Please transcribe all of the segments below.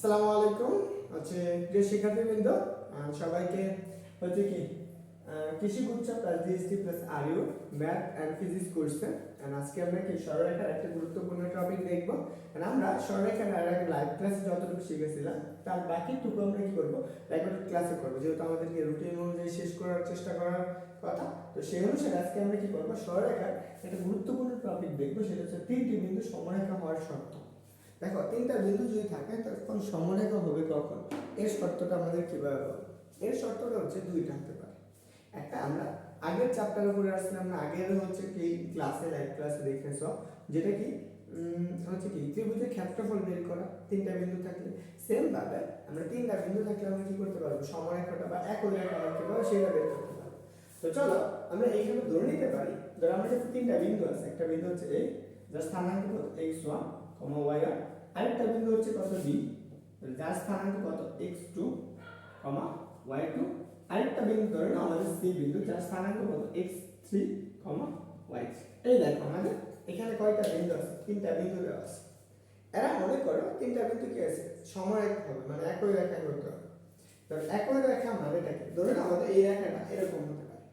আসসালামু আলাইকুম। হচ্ছে প্রিয় শিক্ষার্থীবৃন্দ সবাইকে হচ্ছে কি কৃষি গুচ্ছ প্লাস জিএসটি প্লাস আরিও ম্যাথ অ্যান্ড ফিজিক্স কোর্সে and আজকে আমরা কি সরলরেখার একটা গুরুত্বপূর্ণ টপিক দেখব। And আমরা সরলরেখার এক লাইভ ক্লাসে যতটুকু শিখেছিলাম, তার বাকিটুকু আমরা কি করব? রেকর্ডেড ক্লাসে করব। যেহেতু আমাদেরকে রুটিন অনুযায়ী শেষ করার চেষ্টা করার কথা, তো সেই অনুসারে আজকে আমরা কি করব? সরলরেখার একটা গুরুত্বপূর্ণ টপিক দেখব, সেটা হচ্ছে তিনটি বিন্দু সমরেখা হওয়ার শর্ত। দেখো, তিনটা বিন্দু যদি থাকে, তখন সমরেখা হবে কখন? এর শর্তটা আমাদের কীভাবে হবে এর শর্তটা হচ্ছে দুইটা হতে পারে। একটা, আমরা আগের চ্যাপ্টারে পড়ে আসছিলাম না আগের হচ্ছে কি ক্লাসে লাইভ ক্লাসে দেখেছ, যেটা কি হচ্ছে কি, ত্রিভুজের ক্ষেত্রফল বের করা, তিনটা বিন্দু থাকলে। সেম ভাবে আমরা তিনটা বিন্দু থাকলে আমরা কি করতে পারব? সমরেখাটা বা এক রেখা কীভাবে সেটা বের করতে পারব? তো চলো, আমরা এইখানে ধরে নিতে পারি, ধরো আমাদের তিনটা বিন্দু আছে, একটা বিন্দু হচ্ছে এই যার স্থানাঙ্ক এক্স ওয়ান ওয়ান আরেকটা বিন্দু হচ্ছে কত বি? যার স্থানাঙ্ক কত? X two comma Y two আরেকটা বিন্দু ধরে নাও, আমাদের সি বিন্দু, যার স্থানাঙ্ক কত? এক্স থ্রি কমা ওয়াই এই দেখো, আমাদের এখানে কয়টা বিন্দু আছে? তিনটা বিন্দু দেওয়া আছে। এরা মনে করো তিনটা বিন্দু কি আছে? সময় হবে মানে একই রেখায় করতে হবে। ধরো একই রেখা মানেটা কি ধরে নাও, আমাদের এই রেখাটা এরকম হতে পারে।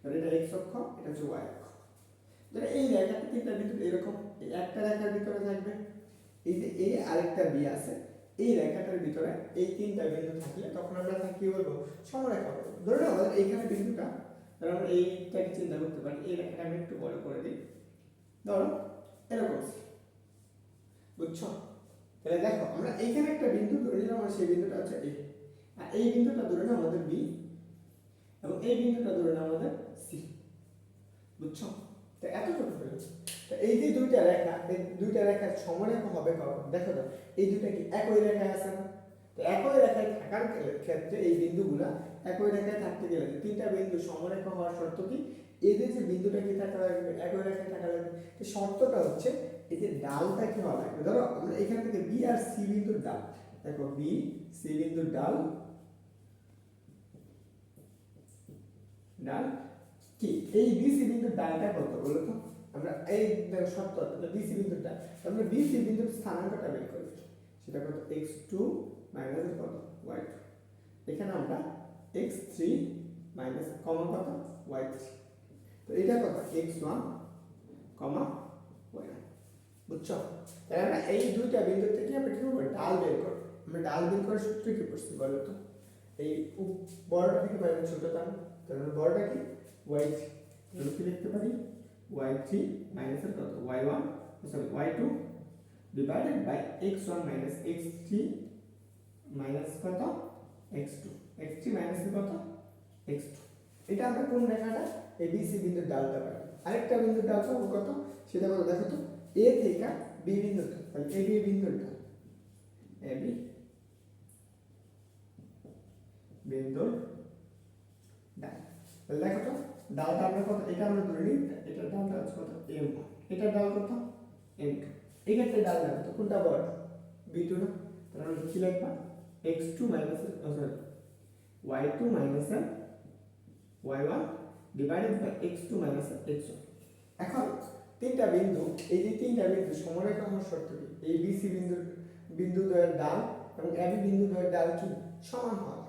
ধরো এটা এক্স অক্ষ, এটা হচ্ছে ওয়াই অক্ষ। ধরো এই রেখাটা তিনটা বিন্দু এরকম এই একটা রেখার ভিতরে থাকবে। এই যে এ আরেকটা বি আছে, এই রেখাটার ভিতরে এই তিনটা বিন্দু থাকলে তখন আমরা কি বলব? সমরেখা বলব। ধরে নাও আমাদের এইখানে বিন্দুটা, ধরো আমরা এইটাকে চিন্তা করতে পারি, এই রেখাটা আমি একটু বড় করে দিই। ধরো, এরকম বুঝছ? তাহলে দেখো, আমরা এইখানে একটা বিন্দু ধরে নিলাম আর সেই বিন্দুটা হচ্ছে এ। আর এই বিন্দুটা ধরে নাও আমাদের বি এবং এই বিন্দুটা ধরে নাও আমাদের সি। বুঝছ? তো এতটুকু এই যে দুইটা রেখা, এই দুইটা রেখার সমরেখা হবে কখন? দেখো তো, এই দুইটা কি একই রেখায় আছে? না তো একই রেখায় থাকার ক্ষেত্রে এই বিন্দুগুলা একই রেখায় থাকতে গেলে তিনটা বিন্দু সমরেখা হওয়ার শর্ত কি? এদের যে বিন্দুটা কি থাকা লাগবে? একই রেখায় থাকা লাগবে। তো শর্তটা হচ্ছে এই যে ডালটা কি হওয়া লাগবে? ধরো, এখান থেকে বি আর সি বিন্দুর ডাল। দেখো বি সি বিন্দুর ডাল ডাল কি? এই বিসি বিন্দুর ডালটা কত? বলো তো। আমরা এই শর্ত বিসি বিন্দুটা আমরা বিসি বিন্দুর স্থানাঙ্কটা বের করি সেটা কত? এক্স টু মাইনাস কত? ওয়াই টু এখানে আমরা এক্স থ্রি মাইনাস কমা কত? ওয়াই থ্রি তো এটা কত? X one comma Y one বুঝছ? তাহলে আমরা এই দুইটা বিন্দু থেকে আমরা কি করব? ডাল বের করব। আমরা ডাল বের করার সূত্র কি করছি বলো তো? এই বড়টা থেকে ছোটটা তাহলে বড়টা কি? ওয়াই তাহলে কি লিখতে পারি ওয়াই থ্রি মাইনাসের কত? Y one sorry Y two divided by X one minus X three minus কত? X two X three minus কত? এক্স টু এটা আমরা কোন রেখাটা? এই বিসি বিন্দুর ডালটা পাই আরেকটা বিন্দুর ডাল পাবো কত? সেটা কত দেখো তো এ থেকে বি বিন্দুটা তাহলে এ বি বিন্দুর ডাল। এ বি বিন্দুর ডাল। তাহলে দেখো তো, ডালটা আমরা কত, এটা আমরা ধরে নিই, এটার ডালটা হচ্ছে কত এম এটার ডাল কত? এম টু এই ক্ষেত্রে ডাল দেখো তো, কোনটা বড়? বি টু না? তাহলে আমরা কি লিখবা? X two minus sorry Y two minus Y one divided by X two minus X one এখন তিনটা বিন্দু, এই যে তিনটা বিন্দু, সমরেখা হওয়ার শর্ত এই বিসি বিন্দুর বিন্দু দ্বয়ের ডাল এবং এবি বিন্দু দ্বয়ের ডাল কি? সমান। তাহলে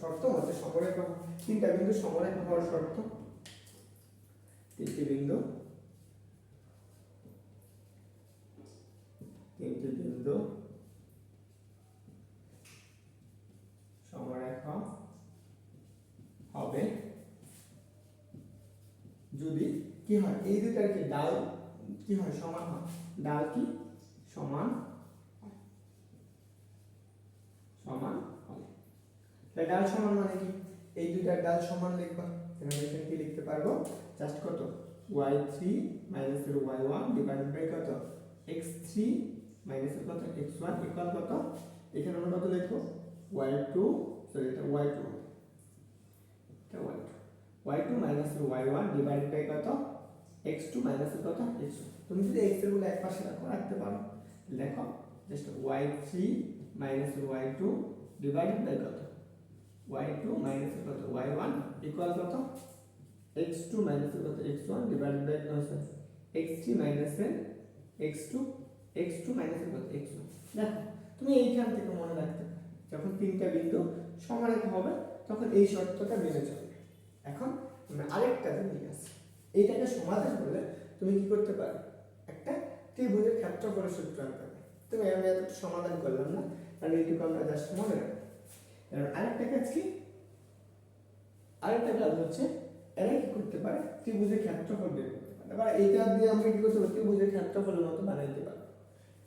শর্ত মতে সমরেখা তিনটা বিন্দু সমরেখা হওয়ার শর্ত। তিনটি বিন্দু। তিনটি বিন্দু। সমরেখা হবে। যদি কি হয়? এই দুটার কি ডাল কি হয়? সমান হয়? ডাল কি? সমান? সমান তাহলে ডাল সমান মানে কি? এই দুটার ডাল সমান লিখবা। তাহলে এখানে কি লিখতে পারব? জাস্ট কত? Y three minus Y one divided by কত? এক্স থ্রি মাইনাস কত? এক্স ওয়ান ইকুয়াল কত? এখানে আমরা কত লিখব? ওয়াই টু সরি এটা ওয়াই টু এটা Y two Y two minus Y one divide by কত? এক্স টু মাইনাস কত? এক্স তুমি যদি এক্সেরগুলো এক পাশে রাখো, রাখতে পারো। দেখো just Y three minus Y two divided by কত? ওয়াই টু মাইনাস কত ওয়াই ওয়ান ইকুয়াল কত এক্স টু মাইনাস কত X one divided by X three minus X two X two minus কত এক্স ওয়ান দেখো, তুমি এইখান থেকে মনে রাখতে যখন তিনটা বিন্দু সমারেখা হবে, তখন এই শর্তটা মেনে চলবে এখন আমরা আরেকটা জিনিস আছে। এইটাকে সমাধান করলে তুমি কি করতে পারো? একটা ত্রিভুজের ক্ষেত্রফলের সূত্র আনতে পারো। তুমি আমি এতটা সমাধান করলাম না, কারণ এইটুকু আমরা জাস্ট মনে রাখব। এবার আরেকটা কাজ কি? আরেকটা কাজ হচ্ছে, এরা কি করতে পারে? ত্রিভুজের ক্ষেত্রফল বের করতে পারে এবার এইটা দিয়ে আমরা কি করতে পারি? ত্রিভুজের ক্ষেত্রফলের মতো বানাইতে পারব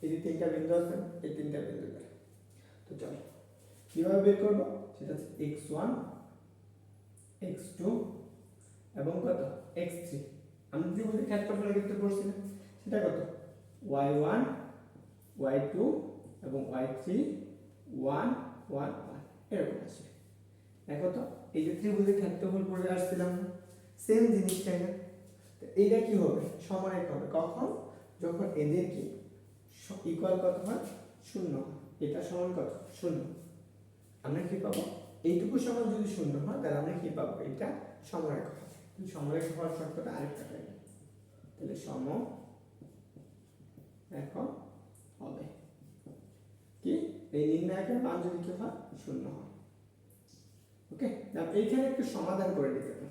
এই যে তিনটা বিন্দু আছে, এই তিনটা বিন্দু দ্বারা তো চলো, কীভাবে বের করব? সেটা হচ্ছে এক্স ওয়ান এক্স টু এবং কত? এক্স থ্রি আমরা ত্রিভুজের ক্ষেত্রফল দেখতে পড়ছি না। সেটা কত? ওয়াই ওয়ান ওয়াই টু এবং ওয়াই থ্রি ওয়ান ওয়ান এরকম আসবে দেখো তো, এই যে ত্রিভুজের ক্ষেত্রফল পড়ে আসছিলাম সেম জিনিসটাই না? তো এইটা কি হবে? সমানের হবে। কখন? যখন এদের কি? ইকুয়াল কত হয়? শূন্য এটা সমান কত? শূন্য। আমরা কি পাবো? এইটুকু সমান যদি শূন্য হয়, তাহলে আমরা কি পাবো? এটা সমরেখা হবে সমরেখা হওয়ার শর্তটা আরেকটা তাহলে সম এখন হবে। এই নির্ণায়কের মান যদি কি হয় শূন্য হয়। ওকে এইখানে একটু সমাধান করে দিতে হবে।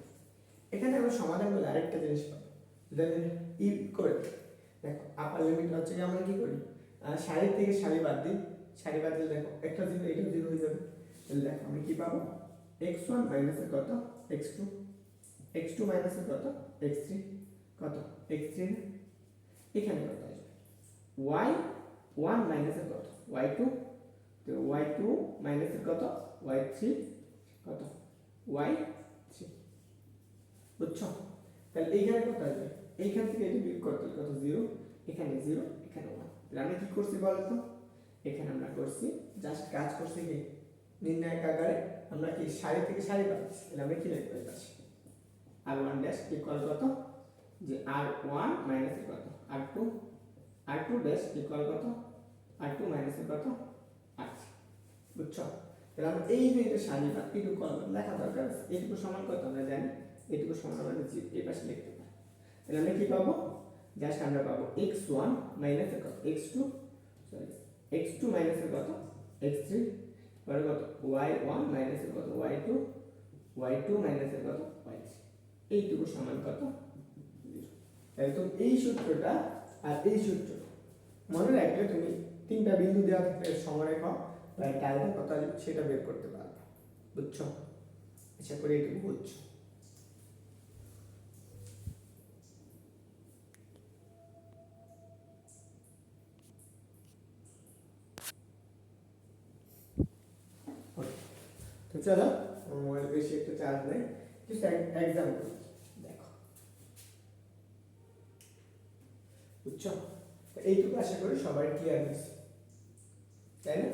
এখানে আমরা সমাধান করলে আরেকটা জিনিস পাবো। আমি ই করে দেখো আপার লিমিট হচ্ছে আমরা কি করি? সারি থেকে সারি বাদ দিই। সারি বাদ দিলে দেখো, একটা জিরো এটা জিরো হয়ে যাবে। তাহলে দেখো, আমি কি পাবো? এক্স ওয়ান মাইনাসের কত? এক্স টু এক্স টু মাইনাসের কত? এক্স থ্রি কত? এক্স থ্রি এখানে কত আসবে? ওয়াই ওয়ান মাইনাসের কত? ওয়াই টু তো ওয়াই টু মাইনাসের কত? ওয়াই থ্রি কত? ওয়াই থ্রি বুঝছ? তাহলে এইখানে কত আসবে? এইখান থেকে এটা বিয়োগ করতে কত? জিরো এখানে জিরো এখানে ওয়ান তাহলে আমরা কি করছি বলতো এখানে আমরা করছি জাস্ট কাজ করছি কি? নির্ণায়ক আকারে আমরা কি সারি থেকে সারি পাচ্ছি? তাহলে আমরা কি লিখতে পারছি আর ওয়ান ড্যাশ ইকুয়াল কত? যে আর ওয়ান মাইনাস কত? R two R two dash equal কত? আর টু মাইনাস কত? বুঝছ? তাহলে আমরা এই এটা সারি বা এইটুকু কলম লেখা দরকার, এইটুকু সমান কত আমরা জানি এইটুকু সমান আমরা এই পাশে লিখতে পারি। তাহলে আমরা কি পাবো? জাস্ট আমরা পাবো এক্স ওয়ান মাইনাস কত? X two sorry X two minus কত? এক্স থ্রি পরে কত? ওয়াই ওয়ান মাইনাস কত? Y two Y two minus কত? ওয়াই থ্রি এইটুকু সমান কত? তুমি এই সূত্রটা আর এই সূত্র। মনে রাখলে তুমি তিনটা বিন্দু দেওয়া থাকলে সমরেখা বা ডালটা কত সেটা বের করতে পারবে। বুঝছ? আশা করি এটুকু বুঝছ। তো চলো মোবাইল বেশি একটু চার্জ নেই। কিছু এক্সাম্পল দেখো। বুঝছ? এইটুকু আশা করি সবাই ক্লিয়ার হয়েছে। তাই না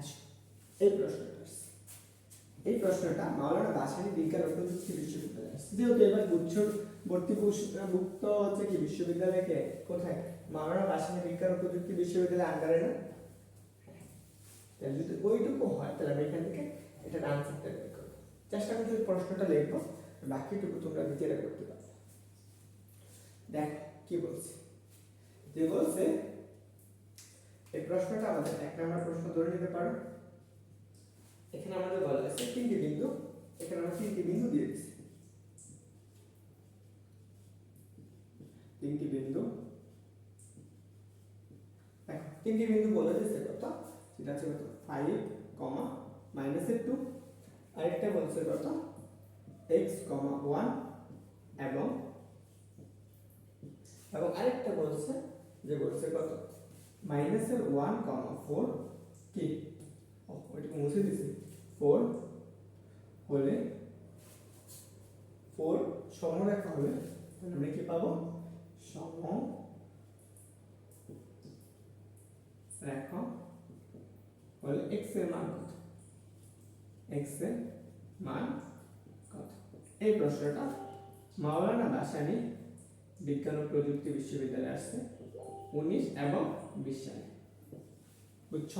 আসো এই এই প্রশ্নটা মাওলানা ভাসানী বিজ্ঞান প্রযুক্তি বিশ্ববিদ্যালয় যেহেতু এবার গুচ্ছর ভর্তি মুক্ত হচ্ছে কি বিশ্ববিদ্যালয়কে কোথায়? মাওলানা ভাসানী বিজ্ঞান প্রযুক্তি বিশ্ববিদ্যালয় আন্ডারে না? তাহলে যদি ওইটুকু হয়, তাহলে আমি এখান থেকে এটার আনসারটা বের করব। আমি যদি প্রশ্নটা লিখব বাকিটুকু তোমরা নিজেরা করতে পারবে দেখ, কি বলছে? যে বলছে, এই প্রশ্নটা আমাদের এক নম্বর প্রশ্ন ধরে নিতে পারো। এখানে আমাদের বলা আছে তিনটি বিন্দু, এখানে আমরা তিনটি বিন্দু দিয়ে দিচ্ছি তিনটি বিন্দু। তিনটি বিন্দু বলে দিচ্ছে কত? সেটা হচ্ছে কত? ফাইভ কমা মাইনাসের টু আরেকটা বলছে কত? এক্স কমা ওয়ান এবং এবং আরেকটা বলছে যে বলছে কত? মাইনাসের ওয়ান কমা ফোর কি ও, ওইটা মুছে দিছি ফোর হলে ফোর সমরেখা হলে তাহলে আমরা কি পাবো? সম রেখা হলে এক্সের মান কত? এক্সের মান কত? এই প্রশ্নটা মাওলানা ভাসানী বিজ্ঞান ও প্রযুক্তি বিশ্ববিদ্যালয়ে আসছে, উনিশ এবং বিশ সালে। বুঝছ?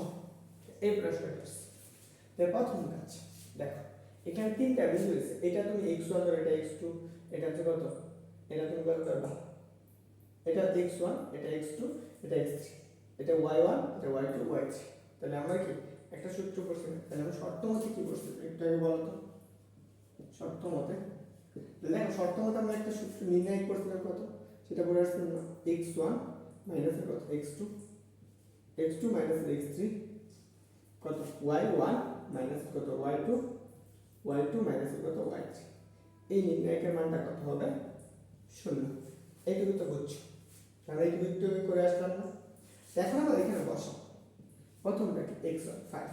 এই প্রশ্নটা প্রথম কাজ দেখো, এখানে তিনটা বিন্দু আছে এটা তুমি এক্স ওয়ান এটা এক্স টু এটা হচ্ছে কত? এটা তুমি কত করবা এটা এক্স ওয়ান এটা এক্স টু এটা এক্স থ্রি এটা ওয়াই ওয়ান এটা ওয়াই টু ওয়াই থ্রি তাহলে আমরা কি? একটা সূত্র করছি তাহলে আমরা শর্ত মতে কি করছি একটু আগে বলো তো। শর্ত মতে? তাহলে দেখো, শর্ত মতে আমরা একটা সূত্র নির্ণয় করছিলাম কত? সেটা বলে আসছিলাম এক্স ওয়ান মাইনাস কত? X two X two minus X three কত? ওয়াই ওয়ান মাইনাস কত? Y two Y two minus কত? ওয়াই থ্রি এই নির্ণায়কের মানটা কত হবে? শূন্য। এইটুকু তো বুঝছ আমরা এইটুকু একটু করে আসলাম না? এখন আমরা এখানে বসাও প্রথমটা কি X one five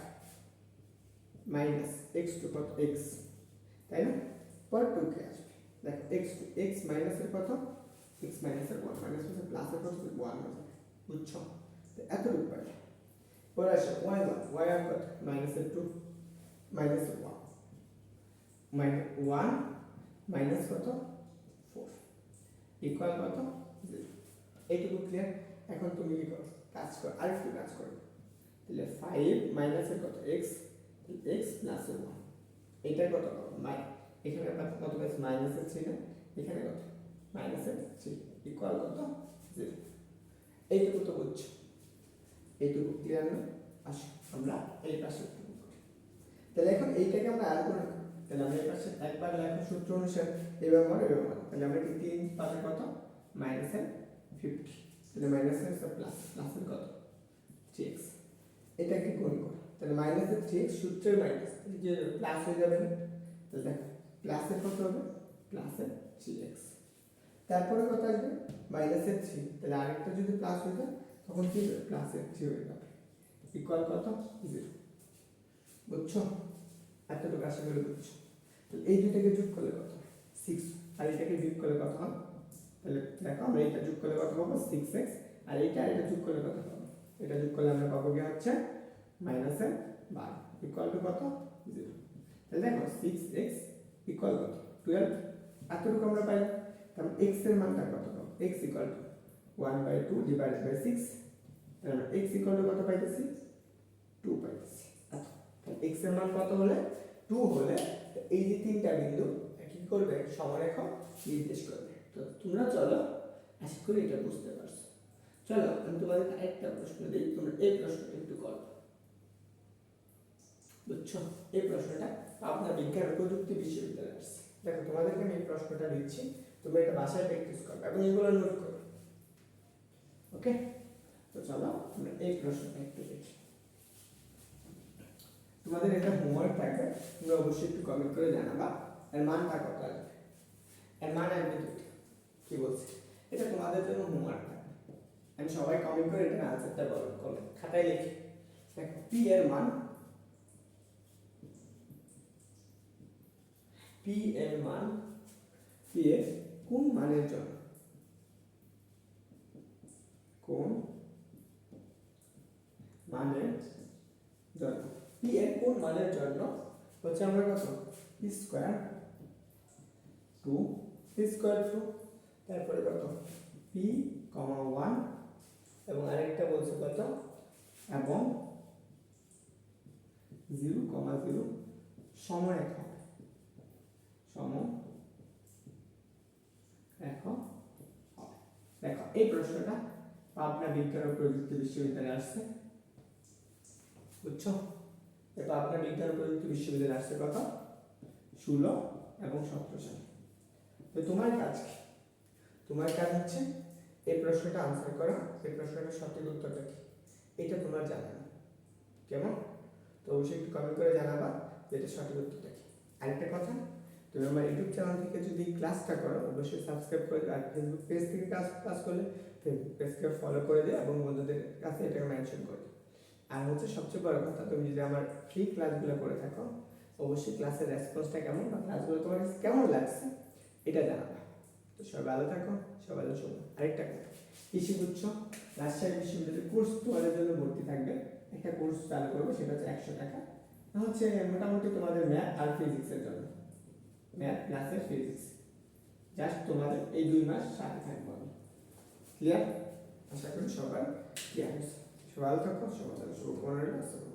minus X two কত? এক্স তাই না? পর টু কে আসবে। দেখো এক্স টু এক্স মাইনাসের কত এক্স মাইনাসের ওয়ান মাইনাস প্লাসের কত ওয়ান বুঝছ? তো এতটুকু পাইলে। পরে আসে ওয়াই ওয়াই আর কত মাইনাসের টু মাইনাসের ওয়ান মাইনাস ওয়ান মাইনাস কত ফোর ইকুয়াল কত এইটুকু ক্লিয়ার এখন তুমি কি করো কাজ করো আরেকটু কাজ করো তাহলে ফাইভ মাইনাসের কত এক্স এক্স প্লাসের ওয়ান এইটা কত মাই এখানে কত পেয়েছে মাইনাসের থ্রি না এখানে কত মাইনাসের থ্রি ইকুয়াল কত জিরো এইটুকু তো বুঝছ এইটুকু ক্লিয়ার না আসো, আমরা এই পাশে তাহলে এখন এইটাকে আমরা আর করে। তাহলে আমরা এই পাশে একবার লেখো সূত্র অনুসারে এবার মনে এবার মনে তাহলে আমরা কি তিন পাশে কত? মাইনাসের ফিফটি তাহলে মাইনাস মাইনাসের প্লাস প্লাসের কত? থ্রি এক্স এটাকে গুণ করো। তাহলে মাইনাসের থ্রি এক্স সূত্রের মাইনাস যে প্লাস হয়ে যাবে তাহলে দেখো প্লাসের কত হবে? প্লাসের থ্রি এক্স তারপরে কত আসবে? মাইনাসের থ্রি তাহলে আরেকটা যদি প্লাস হয়ে যায় তখন কি হবে প্লাসের থ্রি হয়ে যাবে ইকুয়াল কত? জিরো বুঝছ? এতটুকু আশা করি বুঝছ। এই দুটাকে যোগ করলে কত? সিক্স আর এটাকে যোগ করলে কত হবে? তাহলে দেখো, আমরা এটা যোগ করলে কত পাবো? সিক্স এক্স আর আর এটা যোগ করলে কত পাবো? এটা যোগ করলে আমরা পাবো কি হচ্ছে? মাইনাসের বারো। ইকুয়াল টু কত? জিরো তাহলে দেখো সিক্স এক্স ইকুয়াল কত? টুয়েলভ এতটুকু আমরা পাই। তাহলে এক্সের মানটা কত পাবো? X equal two one by two divided by six x equal two কত পাইতেছি? টু পাইতেছি। তাহলে এক্সের মান কত হলে? টু হলে এই যে তিনটা বিন্দু কি করবে? সমরেখ নির্দেশ করবে। তো তোমরা চলো আশা করি এটা বুঝতে পারছ। চলো আমি তোমাদেরকে আরেকটা প্রশ্ন দিই তোমরা এই প্রশ্নটা একটু করো। বুঝছ? এই প্রশ্নটা পাবনা বিজ্ঞান প্রযুক্তি বিশ্ববিদ্যালয়ে আসছে দেখো তোমাদেরকে আমি এই প্রশ্নটা দিচ্ছি তোমরা এটা বাসায় প্র্যাকটিস করবে এবং এগুলো নোট করো ওকে? তো চলো, আমরা এই প্রশ্নটা একটু দেখি। তোমাদের এটা হোমওয়ার্ক থাকবে তোমরা অবশ্যই একটু কমেন্ট করে জানাবা, এর মানটা কত আসবে? এর মান আসবে কি বলছি? এটা তোমাদের জন্য হোমওয়ার্ক থাকবে আমি সবাই কমেন্ট করে এটা আনসারটা বলো করো খাতায় লিখি। দেখো পি এর মান পি এর মান পি এর কোন মানের জন্য? কোন মানের জন্য। পি এর কোন মানের জন্য হচ্ছে আমরা কত? P square two P square two তারপরে কত? পি কমা ওয়ান এবং আরেকটা বলছে কত? এবং জিরো কমা জিরো সময় এক হবে সম হবে। দেখো, এই প্রশ্নটা পাবনা বিজ্ঞান ও প্রযুক্তি বিশ্ববিদ্যালয়ে আসছে। বুঝছ? পাবনা বিজ্ঞান ও প্রযুক্তি বিশ্ববিদ্যালয়ে আসছে কত? ষোলো এবং সতেরো সালে। তো তোমার কাজ কি? তোমার কাজ হচ্ছে এই প্রশ্নটা আনসার করা, এই প্রশ্নটা সঠিক উত্তরটা কি? এটা তোমার জানা কেমন? তো অবশ্যই একটু কমেন্ট করে জানাবা যে এটা সঠিক উত্তরটা কি? আরেকটা কথা তুমি আমার ইউটিউব চ্যানেল থেকে যদি ক্লাসটা করো, অবশ্যই সাবস্ক্রাইব করে আর ফেসবুক পেজ থেকে ক্লাস ক্লাস করলে ফেসবুক পেজকে ফলো করে দিও এবং বন্ধুদের কাছে এটাকে মেনশন করে আর হচ্ছে সবচেয়ে বড় কথা, তুমি যদি আমার ফ্রি ক্লাসগুলো করে থাকো, অবশ্যই ক্লাসের রেসপন্সটা কেমন বা ক্লাসগুলো তোমার কাছে কেমন লাগছে, এটা জানাবা। তো সবাই ভালো থাকো, সবাই ভালো শোনো আরেকটা কথা, কৃষি গুচ্ছ, রাজশাহী বিশ্ববিদ্যালয়ের কোর্স তোমাদের জন্য ভর্তি থাকবে। একটা কোর্স চালু করব, সেটা হচ্ছে একশো টাকা। হচ্ছে মোটামুটি তোমাদের ম্যাথ আর ফিজিক্সের জন্য। ম্যাথ প্লাসের ফিজিক্স জাস্ট তোমাদের এই দুই মাস সাথে থাকব আমি। ক্লিয়ার আশা করি সবাই ক্লিয়ার সবাই থাকো, সবাই শুভকামনা।